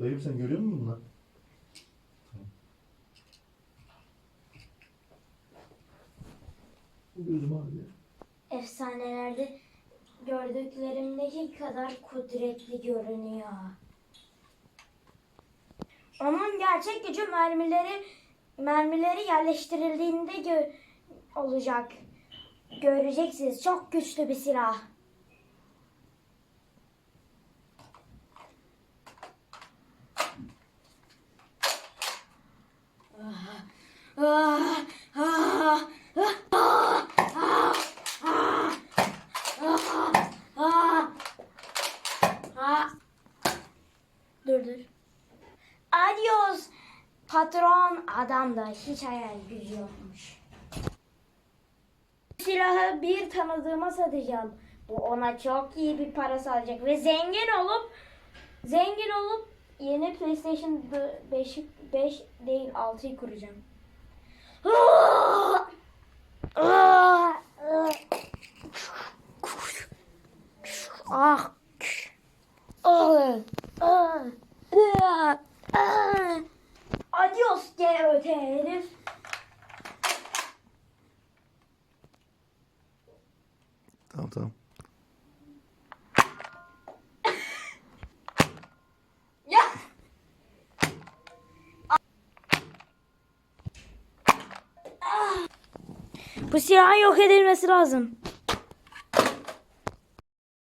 Dayım sen görüyor musun bunları? Bu gözüm ağrıyor. Efsanelerde gördüklerimdeki kadar kudretli görünüyor. Onun gerçek gücü mermileri mermileri yerleştirildiğinde gö- olacak. Göreceksiniz. Çok güçlü bir silah. Ah, ah, ah, ah, ah, ah, ah, ah. Dur dur. Adios. Patron adamda hiç hayal gücü yokmuş. Silahı bir tanıdığıma satacağım. Bu ona çok iyi bir para sağlayacak ve zengin olup zengin olup yeni PlayStation 5 5 değil 6'yı kuracağım. Ah. Adios gene öte herif. Tamam tamam. Bu silahın yok edilmesi lazım.